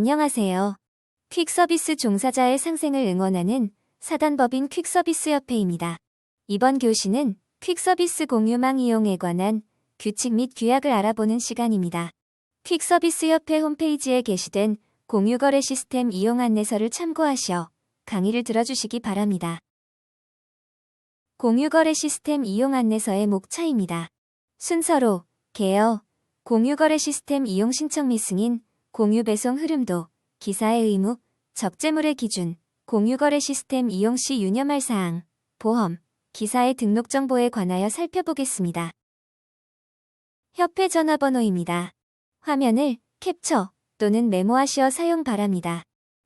안녕하세요. 퀵서비스 종사자의 상생을 응원하는 사단법인 퀵서비스협회입니다. 이번 교시는 퀵서비스 공유망 이용에 관한 규칙 및 규약을 알아보는 시간입니다. 퀵서비스협회 홈페이지에 게시된 공유거래 시스템 이용 안내서를 참고하시어 강의를 들어주시기 바랍니다. 공유거래 시스템 이용 안내서의 목차입니다. 순서로 개요, 공유거래 시스템 이용 신청 및 승인, 공유 배송 흐름도, 기사의 의무, 적재물의 기준, 공유거래 시스템 이용 시 유념할 사항, 보험, 기사의 등록 정보에 관하여 살펴보겠습니다. 협회 전화번호입니다. 화면을 캡처 또는 메모하시어 사용 바랍니다.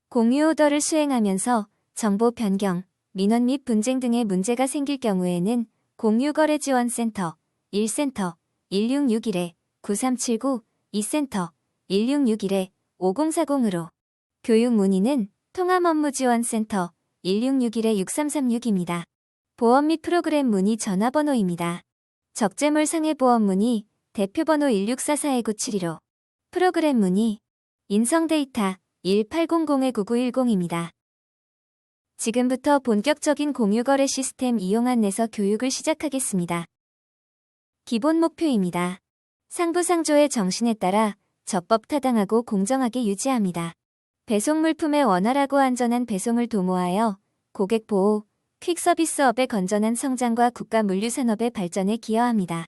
공유 오더를 수행하면서 정보 변경, 민원 및 분쟁 등의 문제가 생길 경우에는 공유거래지원센터 1센터 1661-9379 2센터 1661-5040으로 교육 문의는 통합업무지원센터 1661-6336입니다. 보험 및 프로그램 문의 전화번호입니다. 적재물 상해 보험 문의 대표번호 1644-9972로 프로그램 문의 인성 데이터 1800-9910입니다. 지금부터 본격적인 공유거래 시스템 이용 안내서 교육을 시작하겠습니다. 기본 목표입니다. 상부상조의 정신에 따라 적법 타당하고 공정하게 유지합니다. 배송 물품의 원활하고 안전한 배송을 도모하여 고객 보호, 퀵 서비스업의 건전한 성장과 국가 물류 산업의 발전에 기여합니다.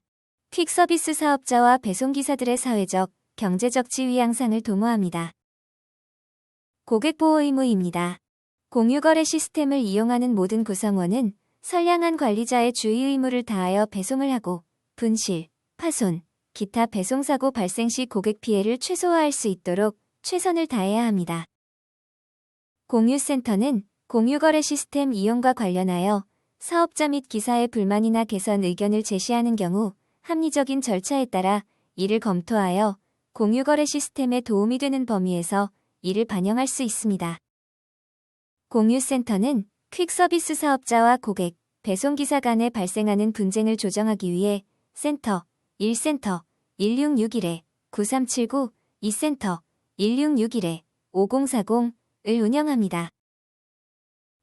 퀵 서비스 사업자와 배송기사들의 사회적, 경제적 지위 향상을 도모합니다. 고객 보호 의무입니다. 공유거래 시스템을 이용하는 모든 구성원은 선량한 관리자의 주의 의무를 다하여 배송을 하고 분실, 파손, 기타 배송사고 발생 시 고객 피해를 최소화할 수 있도록 최선을 다해야 합니다. 공유센터는 공유거래 시스템 이용과 관련하여 사업자 및 기사의 불만이나 개선 의견을 제시하는 경우 합리적인 절차에 따라 이를 검토하여 공유거래 시스템에 도움이 되는 범위에서 이를 반영할 수 있습니다. 공유센터는 퀵서비스 사업자와 고객, 배송기사 간에 발생하는 분쟁을 조정하기 위해 센터 1센터 1661-9379, 2센터 1661-5040을 운영합니다.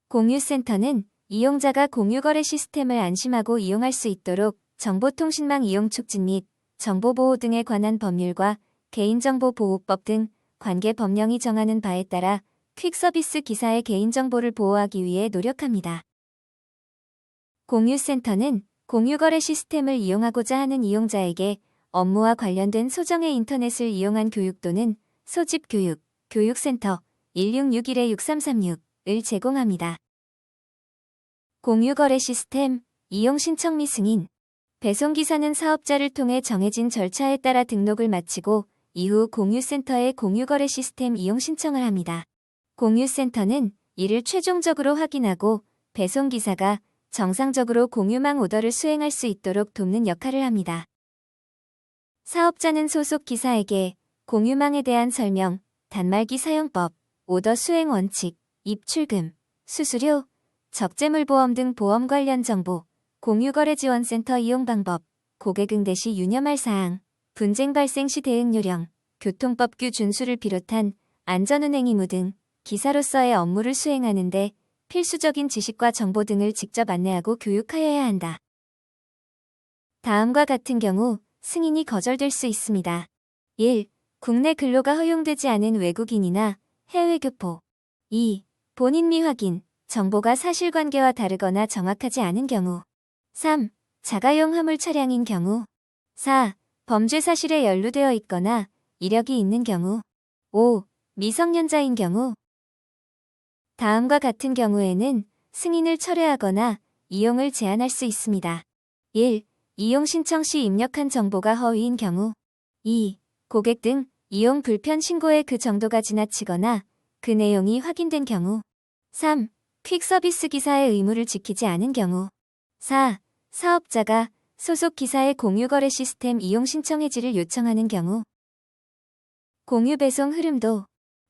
공유센터는 이용자가 공유거래 시스템을 안심하고 이용할 수 있도록 정보통신망 이용 촉진 및 정보보호 등에 관한 법률과 개인정보보호법 등 관계 법령이 정하는 바에 따라 퀵서비스 기사의 개인정보를 보호하기 위해 노력합니다. 공유센터는 공유거래 시스템을 이용하고자 하는 이용자에게 업무와 관련된 소정의 인터넷을 이용한 교육 또는 소집 교육, 교육센터 1661-6336을 제공합니다. 공유거래 시스템, 이용 신청 및 승인, 배송기사는 사업자를 통해 정해진 절차에 따라 등록을 마치고 이후 공유센터에 공유거래 시스템 이용 신청을 합니다. 공유센터는 이를 최종적으로 확인하고 배송기사가 정상적으로 공유망 오더를 수행할 수 있도록 돕는 역할을 합니다. 사업자는 소속 기사에게 공유망에 대한 설명, 단말기 사용법, 오더 수행 원칙, 입출금, 수수료, 적재물 보험 등 보험 관련 정보, 공유거래지원센터 이용 방법, 고객 응대 시 유념할 사항, 분쟁 발생 시 대응 요령, 교통법규 준수를 비롯한 안전운행 의무 등 기사로서의 업무를 수행하는데 필수적인 지식과 정보 등을 직접 안내하고 교육하여야 한다. 다음과 같은 경우 승인이 거절될 수 있습니다. 1. 국내 근로가 허용되지 않은 외국인이나 해외 교포 2. 본인 미확인, 정보가 사실관계와 다르거나 정확하지 않은 경우 3. 자가용 화물 차량인 경우 4. 범죄 사실에 연루되어 있거나 이력이 있는 경우 5. 미성년자인 경우 다음과 같은 경우에는 승인을 철회하거나 이용을 제한할 수 있습니다. 1. 이용 신청 시 입력한 정보가 허위인 경우 2. 고객 등 이용 불편 신고의 그 정도가 지나치거나 그 내용이 확인된 경우 3. 퀵 서비스 기사의 의무를 지키지 않은 경우 4. 사업자가 소속 기사의 공유 거래 시스템 이용 신청 해지를 요청하는 경우 공유 배송 흐름도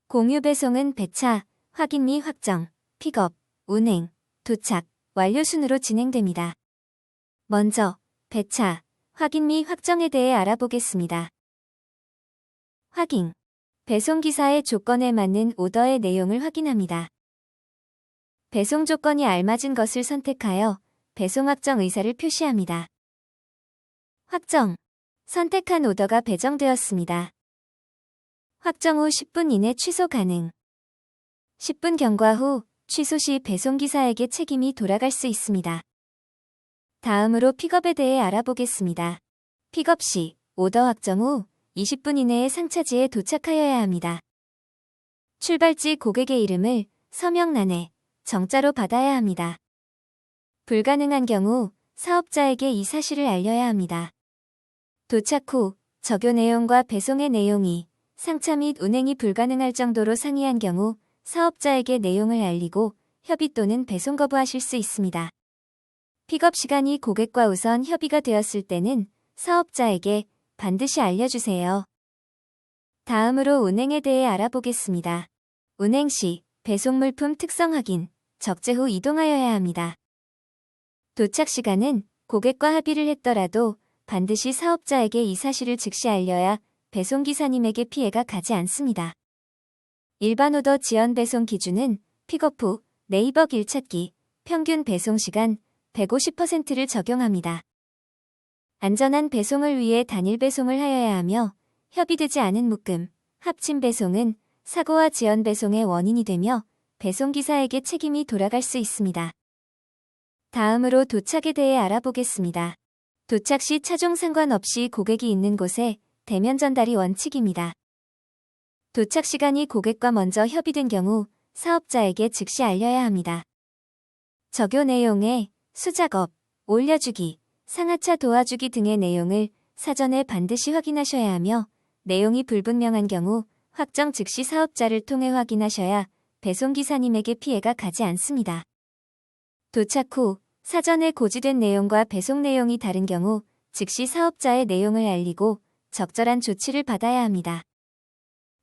공유 배송은 배차, 확인 및 확정, 픽업, 운행, 도착, 완료 순으로 진행됩니다. 먼저 배차, 확인 및 확정에 대해 알아보겠습니다. 확인. 배송기사의 조건에 맞는 오더의 내용을 확인합니다. 배송 조건이 알맞은 것을 선택하여 배송 확정 의사를 표시합니다. 확정. 선택한 오더가 배정되었습니다. 확정 후 10분 이내 취소 가능. 10분 경과 후 취소 시 배송기사에게 책임이 돌아갈 수 있습니다. 다음으로 픽업에 대해 알아보겠습니다. 픽업 시 오더 확정 후 20분 이내에 상차지에 도착하여야 합니다. 출발지 고객의 이름을 서명란에 정자로 받아야 합니다. 불가능한 경우 사업자에게 이 사실을 알려야 합니다. 도착 후 적요 내용과 배송의 내용이 상차 및 운행이 불가능할 정도로 상이한 경우 사업자에게 내용을 알리고 협의 또는 배송 거부하실 수 있습니다. 픽업 시간이 고객과 우선 협의가 되었을 때는 사업자에게 반드시 알려주세요. 다음으로 운행에 대해 알아보겠습니다. 운행 시 배송 물품 특성 확인, 적재 후 이동하여야 합니다. 도착 시간은 고객과 합의를 했더라도 반드시 사업자에게 이 사실을 즉시 알려야 배송기사님에게 피해가 가지 않습니다. 일반 오더 지연 배송 기준은 픽업 후 네이버 길 찾기 평균 배송 시간 150%를 적용합니다. 안전한 배송을 위해 단일 배송을 하여야 하며 협의되지 않은 묶음, 합친 배송은 사고와 지연 배송의 원인이 되며 배송기사에게 책임이 돌아갈 수 있습니다. 다음으로 도착에 대해 알아보겠습니다. 도착 시 차종 상관없이 고객이 있는 곳에 대면 전달이 원칙입니다. 도착 시간이 고객과 먼저 협의된 경우 사업자에게 즉시 알려야 합니다. 적요 내용에 수작업, 올려주기, 상하차 도와주기 등의 내용을 사전에 반드시 확인하셔야 하며 내용이 불분명한 경우 확정 즉시 사업자를 통해 확인하셔야 배송기사님에게 피해가 가지 않습니다. 도착 후 사전에 고지된 내용과 배송 내용이 다른 경우 즉시 사업자의 내용을 알리고 적절한 조치를 받아야 합니다.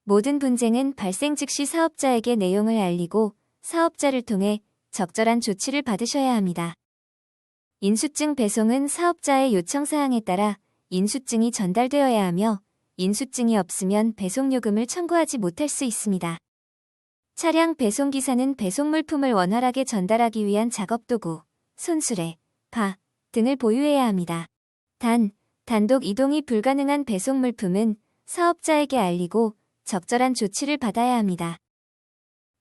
모든 분쟁은 발생 즉시 사업자에게 내용을 알리고 사업자를 통해 적절한 조치를 받으셔야 합니다. 인수증 배송은 사업자의 요청사항에 따라 인수증이 전달되어야 하며 인수증이 없으면 배송요금을 청구하지 못할 수 있습니다. 차량 배송기사는 배송물품을 원활하게 전달하기 위한 작업도구, 손수레, 바 등을 보유해야 합니다. 단, 단독 이동이 불가능한 배송물품은 사업자에게 알리고 적절한 조치를 받아야 합니다.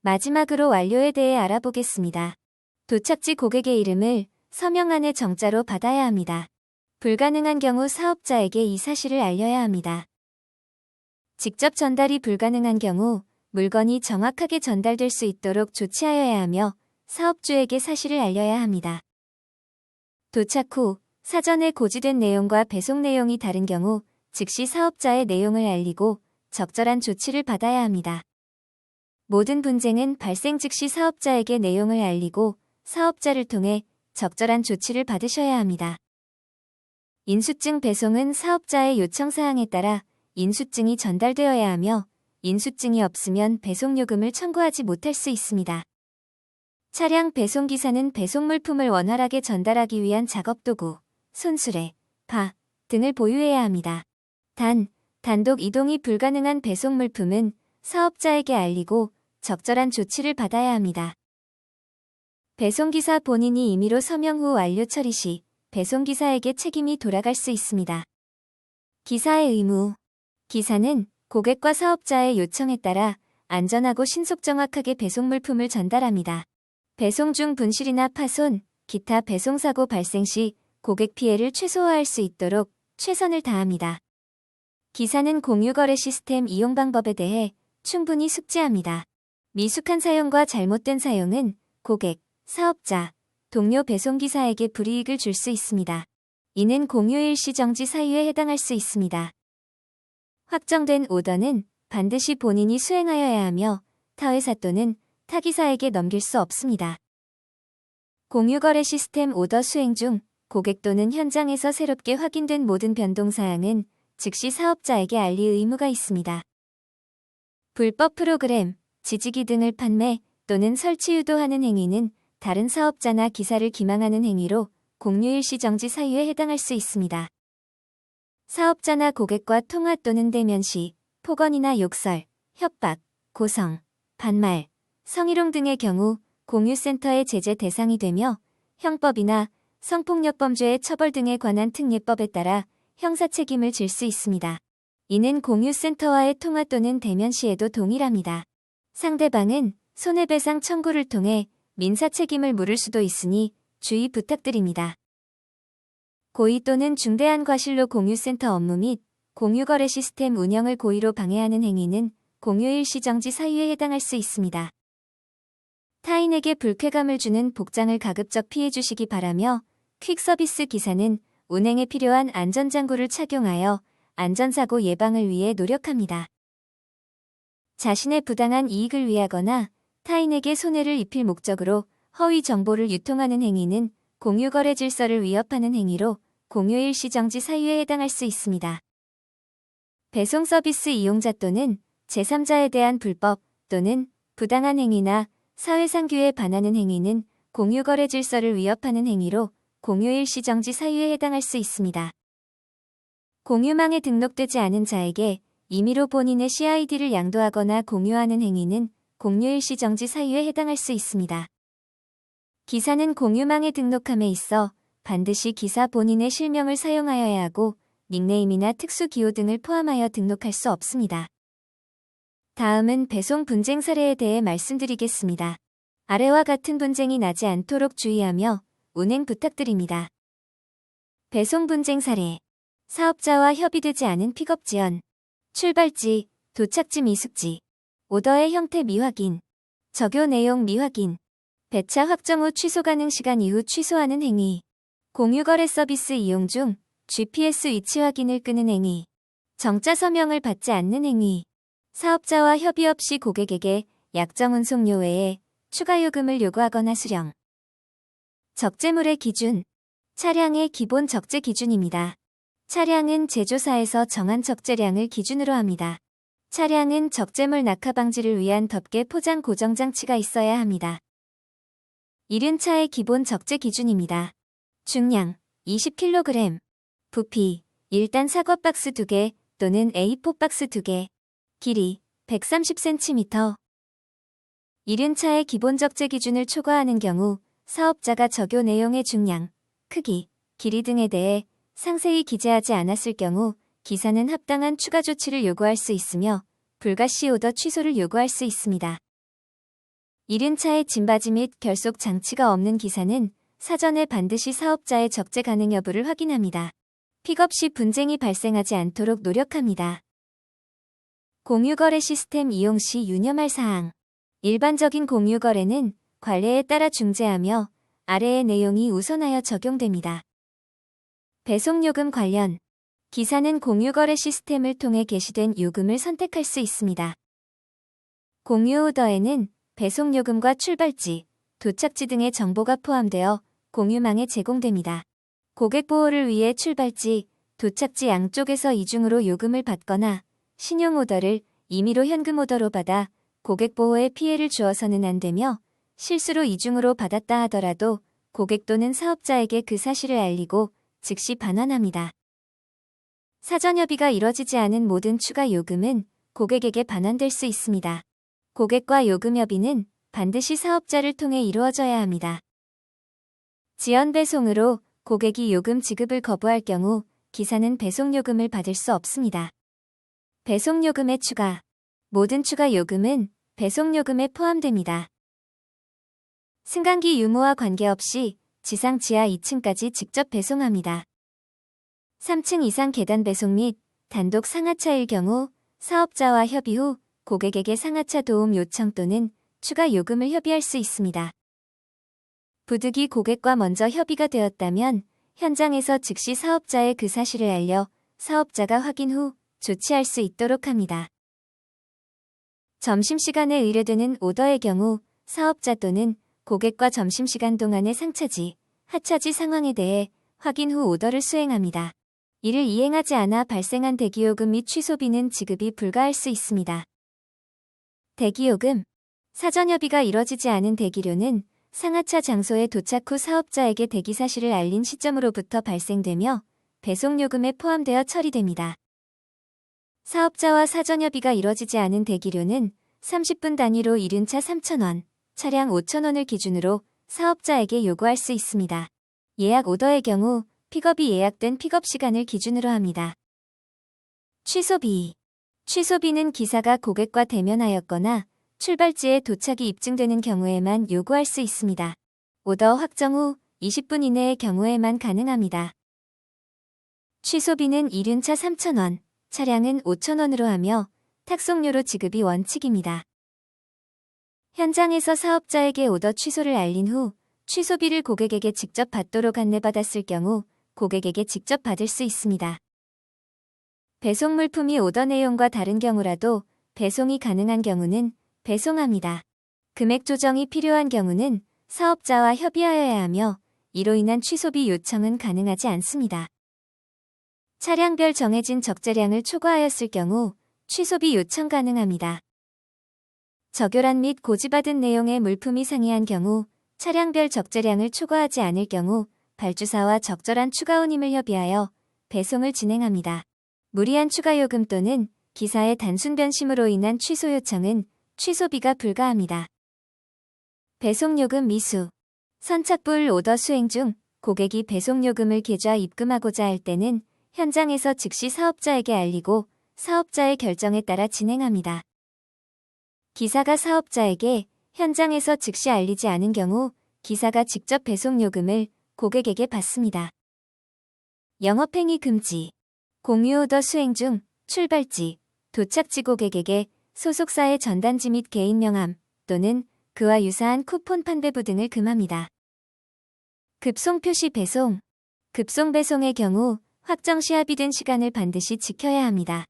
마지막으로 완료에 대해 알아보겠습니다. 도착지 고객의 이름을 서명안의 정자로 받아야 합니다. 불가능한 경우 사업자에게 이 사실을 알려야 합니다. 직접 전달이 불가능한 경우 물건이 정확하게 전달될 수 있도록 조치하여야 하며 사업주에게 사실을 알려야 합니다. 도착 후 사전에 고지된 내용과 배송 내용이 다른 경우 즉시 사업자의 내용을 알리고 적절한 조치를 받아야 합니다. 모든 분쟁은 발생 즉시 사업자에게 내용을 알리고 사업자를 통해 적절한 조치를 받으셔야 합니다. 인수증 배송은 사업자의 요청 사항에 따라 인수증이 전달되어야 하며 인수증이 없으면 배송요금을 청구하지 못할 수 있습니다. 차량 배송기사는 배송물품을 원활하게 전달하기 위한 작업도구, 손수레, 바 등을 보유해야 합니다. 단, 단독 이동이 불가능한 배송물품은 사업자에게 알리고 적절한 조치를 받아야 합니다. 배송기사 본인이 임의로 서명 후 완료 처리 시 배송기사에게 책임이 돌아갈 수 있습니다. 기사의 의무 기사는 고객과 사업자의 요청에 따라 안전하고 신속 정확하게 배송 물품을 전달합니다. 배송 중 분실이나 파손, 기타 배송사고 발생 시 고객 피해를 최소화할 수 있도록 최선을 다합니다. 기사는 공유거래 시스템 이용 방법에 대해 충분히 숙지합니다. 미숙한 사용과 잘못된 사용은 고객, 사업자, 동료 배송기사에게 불이익을 줄 수 있습니다. 이는 공유일시 정지 사유에 해당할 수 있습니다. 확정된 오더는 반드시 본인이 수행하여야 하며 타회사 또는 타기사에게 넘길 수 없습니다. 공유거래 시스템 오더 수행 중 고객 또는 현장에서 새롭게 확인된 모든 변동사항은 즉시 사업자에게 알릴 의무가 있습니다. 불법 프로그램, 지지기 등을 판매 또는 설치 유도하는 행위는 다른 사업자나 기사를 기망하는 행위로 공유일시 정지 사유에 해당할 수 있습니다. 사업자나 고객과 통화 또는 대면 시 폭언이나 욕설, 협박, 고성, 반말, 성희롱 등의 경우 공유센터의 제재 대상이 되며 형법이나 성폭력 범죄의 처벌 등에 관한 특례법에 따라 형사 책임을 질 수 있습니다. 이는 공유센터와의 통화 또는 대면 시에도 동일합니다. 상대방은 손해배상 청구를 통해 민사 책임을 물을 수도 있으니 주의 부탁드립니다. 고의 또는 중대한 과실로 공유센터 업무 및 공유거래 시스템 운영을 고의로 방해하는 행위는 공유일시 정지 사유에 해당할 수 있습니다. 타인에게 불쾌감을 주는 복장을 가급적 피해 주시기 바라며 퀵서비스 기사는 운행에 필요한 안전장구를 착용하여 안전사고 예방을 위해 노력합니다. 자신의 부당한 이익을 위하거나 타인에게 손해를 입힐 목적으로 허위 정보를 유통하는 행위는 공유거래 질서를 위협하는 행위로 공유일시 정지 사유에 해당할 수 있습니다. 배송 서비스 이용자 또는 제3자에 대한 불법 또는 부당한 행위나 사회상규에 반하는 행위는 공유거래 질서를 위협하는 행위로 공유일시 정지 사유에 해당할 수 있습니다. 공유망에 등록되지 않은 자에게 임의로 본인의 CID를 양도하거나 공유하는 행위는 공유일시 정지 사유에 해당할 수 있습니다. 기사는 공유망에 등록함에 있어 반드시 기사 본인의 실명을 사용하여야 하고 닉네임이나 특수 기호 등을 포함하여 등록할 수 없습니다. 다음은 배송 분쟁 사례에 대해 말씀드리겠습니다. 아래와 같은 분쟁이 나지 않도록 주의하며 운행 부탁드립니다. 배송 분쟁 사례 사업자와 협의되지 않은 픽업 지연 출발지, 도착지 미숙지 오더의 형태 미확인 적요 내용 미확인 배차 확정 후 취소 가능 시간 이후 취소하는 행위 공유거래 서비스 이용 중 GPS 위치 확인을 끄는 행위 정자 서명을 받지 않는 행위 사업자와 협의 없이 고객에게 약정 운송료 외에 추가 요금을 요구하거나 수령. 적재물의 기준. 차량의 기본 적재 기준입니다. 차량은 제조사에서 정한 적재량을 기준으로 합니다. 차량은 적재물 낙하 방지를 위한 덮개 포장 고정 장치가 있어야 합니다. 이른 차의 기본 적재 기준입니다. 중량 20kg, 부피 1단 사과 박스 2개 또는 A4 박스 2개, 길이 130cm. 이른 차의 기본 적재 기준을 초과하는 경우 사업자가 적요 내용의 중량, 크기, 길이 등에 대해 상세히 기재하지 않았을 경우 기사는 합당한 추가 조치를 요구할 수 있으며 불가시 오더 취소를 요구할 수 있습니다. 이른 차의 짐바지 및 결속 장치가 없는 기사는 사전에 반드시 사업자의 적재 가능 여부를 확인합니다. 픽업 시 분쟁이 발생하지 않도록 노력합니다. 공유거래 시스템 이용 시 유념할 사항. 일반적인 공유거래는 관례에 따라 중재하며 아래의 내용이 우선하여 적용됩니다. 배송요금 관련 기사는 공유거래 시스템을 통해 게시된 요금을 선택할 수 있습니다. 공유 오더에는 배송 요금과 출발지, 도착지 등의 정보가 포함되어 공유망에 제공됩니다. 고객 보호를 위해 출발지, 도착지 양쪽에서 이중으로 요금을 받거나 신용 오더를 임의로 현금 오더로 받아 고객 보호에 피해를 주어서는 안 되며 실수로 이중으로 받았다 하더라도 고객 또는 사업자에게 그 사실을 알리고 즉시 반환합니다. 사전 협의가 이뤄지지 않은 모든 추가 요금은 고객에게 반환될 수 있습니다. 고객과 요금 협의는 반드시 사업자를 통해 이루어져야 합니다. 지연 배송으로 고객이 요금 지급을 거부할 경우 기사는 배송 요금을 받을 수 없습니다. 배송 요금의 추가. 모든 추가 요금은 배송 요금에 포함됩니다. 승강기 유무와 관계없이 지상 지하 2층까지 직접 배송합니다. 3층 이상 계단 배송 및 단독 상하차일 경우 사업자와 협의 후 고객에게 상하차 도움 요청 또는 추가 요금을 협의할 수 있습니다. 부득이 고객과 먼저 협의가 되었다면 현장에서 즉시 사업자의 그 사실을 알려 사업자가 확인 후 조치할 수 있도록 합니다. 점심시간에 의뢰되는 오더의 경우 사업자 또는 고객과 점심시간 동안의 상차지, 하차지 상황에 대해 확인 후 오더를 수행합니다. 이를 이행하지 않아 발생한 대기요금 및 취소비는 지급이 불가할 수 있습니다. 대기요금 사전 협의가 이뤄지지 않은 대기료는 상하차 장소에 도착 후 사업자에게 대기 사실을 알린 시점으로부터 발생되며 배송요금에 포함되어 처리됩니다. 사업자와 사전 협의가 이뤄지지 않은 대기료는 30분 단위로 이륜차 3,000원, 차량 5,000원을 기준으로 사업자에게 요구할 수 있습니다. 예약 오더의 경우 픽업이 예약된 픽업 시간을 기준으로 합니다. 취소비 취소비는 기사가 고객과 대면하였거나 출발지에 도착이 입증되는 경우에만 요구할 수 있습니다. 오더 확정 후 20분 이내의 경우에만 가능합니다. 취소비는 이륜차 3,000원, 차량은 5,000원으로 하며 탁송료로 지급이 원칙입니다. 현장에서 사업자에게 오더 취소를 알린 후 취소비를 고객에게 직접 받도록 안내받았을 경우 고객에게 직접 받을 수 있습니다. 배송 물품이 오더 내용과 다른 경우라도 배송이 가능한 경우는 배송합니다. 금액 조정이 필요한 경우는 사업자와 협의하여야 하며 이로 인한 취소비 요청은 가능하지 않습니다. 차량별 정해진 적재량을 초과하였을 경우 취소비 요청 가능합니다. 적요란 및 고지받은 내용의 물품이 상이한 경우 차량별 적재량을 초과하지 않을 경우 발주사와 적절한 추가 운임을 협의하여 배송을 진행합니다. 무리한 추가 요금 또는 기사의 단순 변심으로 인한 취소 요청은 취소비가 불가합니다. 배송요금 미수 선착불 오더 수행 중 고객이 배송요금을 계좌 입금하고자 할 때는 현장에서 즉시 사업자에게 알리고 사업자의 결정에 따라 진행합니다. 기사가 사업자에게 현장에서 즉시 알리지 않은 경우 기사가 직접 배송요금을 고객에게 받습니다. 영업행위 금지 공유 오더 수행 중 출발지, 도착지 고객에게 소속사의 전단지 및 개인 명함 또는 그와 유사한 쿠폰 판매부 등을 금합니다. 급송 표시 배송 급송 배송의 경우 확정 시 합의된 시간을 반드시 지켜야 합니다.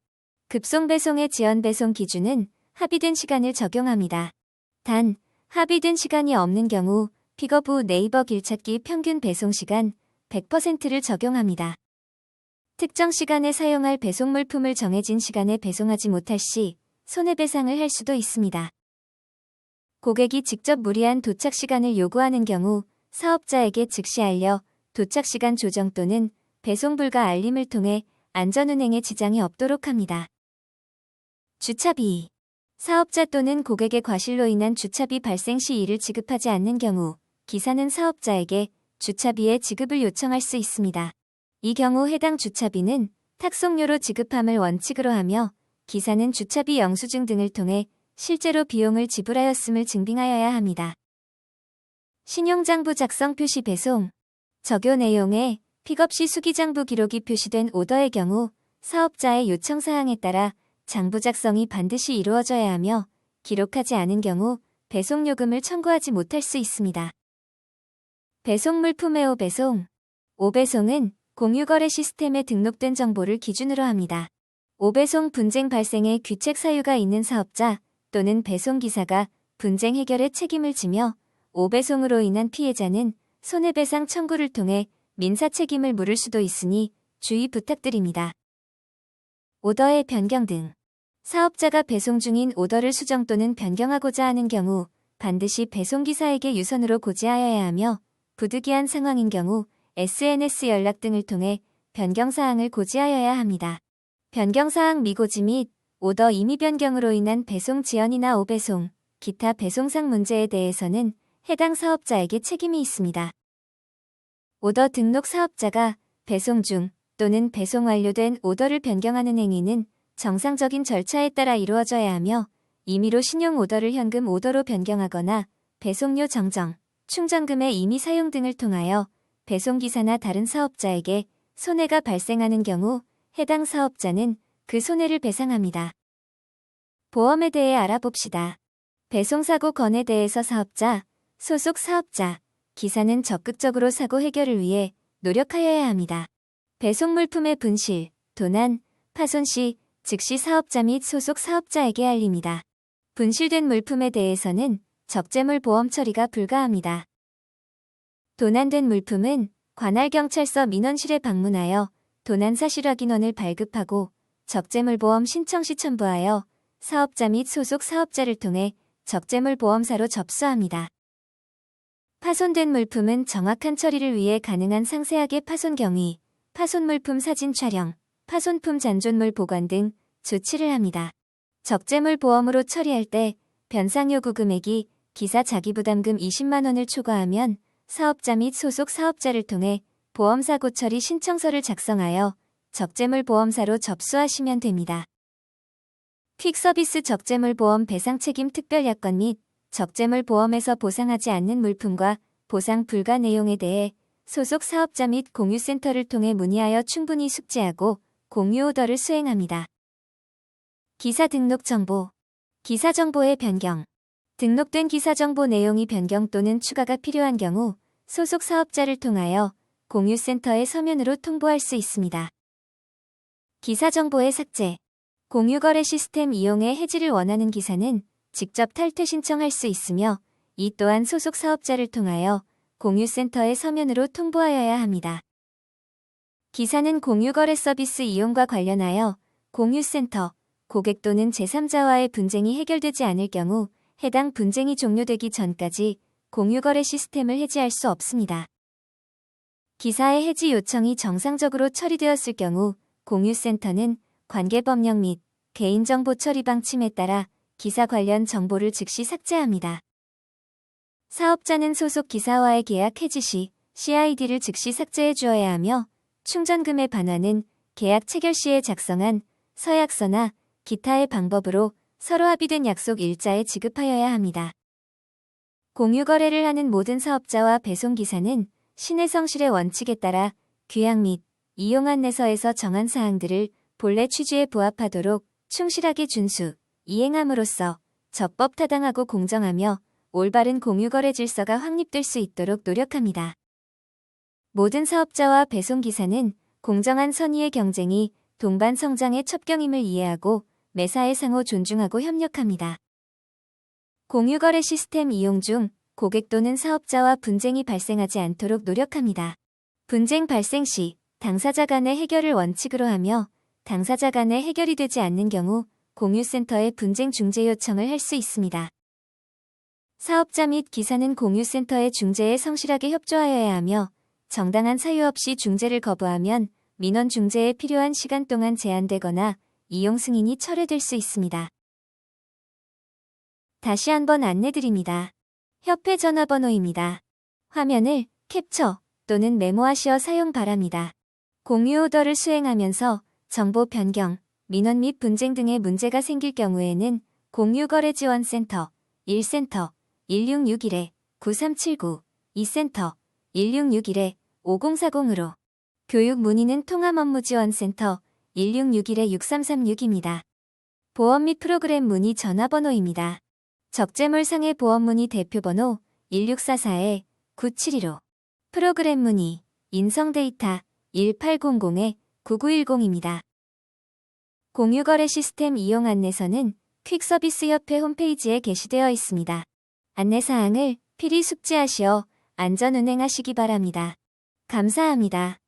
급송 배송의 지연 배송 기준은 합의된 시간을 적용합니다. 단, 합의된 시간이 없는 경우 픽업 후 네이버 길찾기 평균 배송 시간 100%를 적용합니다. 특정 시간에 사용할 배송 물품을 정해진 시간에 배송하지 못할 시 손해배상을 할 수도 있습니다. 고객이 직접 무리한 도착 시간을 요구하는 경우 사업자에게 즉시 알려 도착 시간 조정 또는 배송 불가 알림을 통해 안전운행에 지장이 없도록 합니다. 주차비 사업자 또는 고객의 과실로 인한 주차비 발생 시 이를 지급하지 않는 경우 기사는 사업자에게 주차비의 지급을 요청할 수 있습니다. 이 경우 해당 주차비는 탁송료로 지급함을 원칙으로 하며 기사는 주차비 영수증 등을 통해 실제로 비용을 지불하였음을 증빙하여야 합니다. 신용장부 작성 표시 배송 적요 내용에 픽업 시 수기장부 기록이 표시된 오더의 경우 사업자의 요청 사항에 따라 장부 작성이 반드시 이루어져야 하며 기록하지 않은 경우 배송요금을 청구하지 못할 수 있습니다. 배송 물품의 오배송 오배송은 공유거래 시스템에 등록된 정보를 기준으로 합니다. 오배송 분쟁 발생의 규책 사유가 있는 사업자 또는 배송기사가 분쟁 해결에 책임을 지며 오배송으로 인한 피해자는 손해배상 청구를 통해 민사 책임을 물을 수도 있으니 주의 부탁드립니다. 오더의 변경 등 사업자가 배송 중인 오더를 수정 또는 변경하고자 하는 경우 반드시 배송기사에게 유선으로 고지하여야 하며 부득이한 상황인 경우 SNS 연락 등을 통해 변경사항을 고지하여야 합니다. 변경사항 미고지 및 오더 임의 변경으로 인한 배송 지연이나 오배송, 기타 배송상 문제에 대해서는 해당 사업자에게 책임이 있습니다. 오더 등록 사업자가 배송 중 또는 배송 완료된 오더를 변경하는 행위는 정상적인 절차에 따라 이루어져야 하며 임의로 신용 오더를 현금 오더로 변경하거나 배송료 정정, 충전금의 임의 사용 등을 통하여 배송기사나 다른 사업자에게 손해가 발생하는 경우 해당 사업자는 그 손해를 배상합니다. 보험에 대해 알아봅시다. 배송사고 건에 대해서 사업자, 소속 사업자, 기사는 적극적으로 사고 해결을 위해 노력하여야 합니다. 배송 물품의 분실, 도난, 파손 시 즉시 사업자 및 소속 사업자에게 알립니다. 분실된 물품에 대해서는 적재물 보험 처리가 불가합니다. 도난된 물품은 관할 경찰서 민원실에 방문하여 도난 사실 확인원을 발급하고 적재물 보험 신청 시 첨부하여 사업자 및 소속 사업자를 통해 적재물 보험사로 접수합니다. 파손된 물품은 정확한 처리를 위해 가능한 상세하게 파손 경위, 파손 물품 사진 촬영, 파손품 잔존물 보관 등 조치를 합니다. 적재물 보험으로 처리할 때 변상 요구 금액이 기사 자기부담금 20만 원을 초과하면 사업자 및 소속 사업자를 통해 보험사고 처리 신청서를 작성하여 적재물 보험사로 접수하시면 됩니다. 퀵서비스 적재물 보험 배상 책임 특별 약관 및 적재물 보험에서 보상하지 않는 물품과 보상 불가 내용에 대해 소속 사업자 및 공유센터를 통해 문의하여 충분히 숙지하고 공유 오더를 수행합니다. 기사 등록 정보 기사 정보의 변경 등록된 기사 정보 내용이 변경 또는 추가가 필요한 경우 소속 사업자를 통하여 공유센터의 서면으로 통보할 수 있습니다. 기사 정보의 삭제 공유거래 시스템 이용의 해지를 원하는 기사는 직접 탈퇴 신청할 수 있으며 이 또한 소속 사업자를 통하여 공유센터의 서면으로 통보하여야 합니다. 기사는 공유거래 서비스 이용과 관련하여 공유센터, 고객 또는 제3자와의 분쟁이 해결되지 않을 경우 해당 분쟁이 종료되기 전까지 공유거래 시스템을 해지할 수 없습니다. 기사의 해지 요청이 정상적으로 처리되었을 경우 공유센터는 관계법령 및 개인정보 처리 방침에 따라 기사 관련 정보를 즉시 삭제합니다. 사업자는 소속 기사와의 계약 해지 시 CID를 즉시 삭제해 주어야 하며 충전금의 반환은 계약 체결 시에 작성한 서약서나 기타의 방법으로 서로 합의된 약속 일자에 지급하여야 합니다. 공유 거래를 하는 모든 사업자와 배송기사는 신해성실의 원칙에 따라 규약 및 이용 안내서에서 정한 사항들을 본래 취지에 부합하도록 충실하게 준수, 이행함으로써 적법 타당하고 공정하며 올바른 공유거래 질서가 확립될 수 있도록 노력합니다. 모든 사업자와 배송기사는 공정한 선의의 경쟁이 동반 성장의 첩경임을 이해하고 매사에 상호 존중하고 협력합니다. 공유거래 시스템 이용 중 고객 또는 사업자와 분쟁이 발생하지 않도록 노력합니다. 분쟁 발생 시 당사자 간의 해결을 원칙으로 하며 당사자 간의 해결이 되지 않는 경우 공유센터에 분쟁 중재 요청을 할 수 있습니다. 사업자 및 기사는 공유센터의 중재에 성실하게 협조하여야 하며 정당한 사유 없이 중재를 거부하면 민원 중재에 필요한 시간 동안 제한되거나 이용 승인이 철회될 수 있습니다. 다시 한번 안내드립니다. 협회 전화번호입니다. 화면을 캡처 또는 메모하시어 사용 바랍니다. 공유 오더를 수행하면서 정보 변경, 민원 및 분쟁 등의 문제가 생길 경우에는 공유거래지원센터 1센터 1661-9379 2센터 1661-5040으로 교육 문의는 통합업무지원센터 1661-6336입니다. 보험 및 프로그램 문의 전화번호입니다. 적재물상의 보험 문의 대표번호 1644-9715 프로그램 문의 인성 데이터 1800-9910입니다. 공유거래 시스템 이용 안내서는 퀵서비스협회 홈페이지에 게시되어 있습니다. 안내사항을 필히 숙지하시어 안전운행하시기 바랍니다. 감사합니다.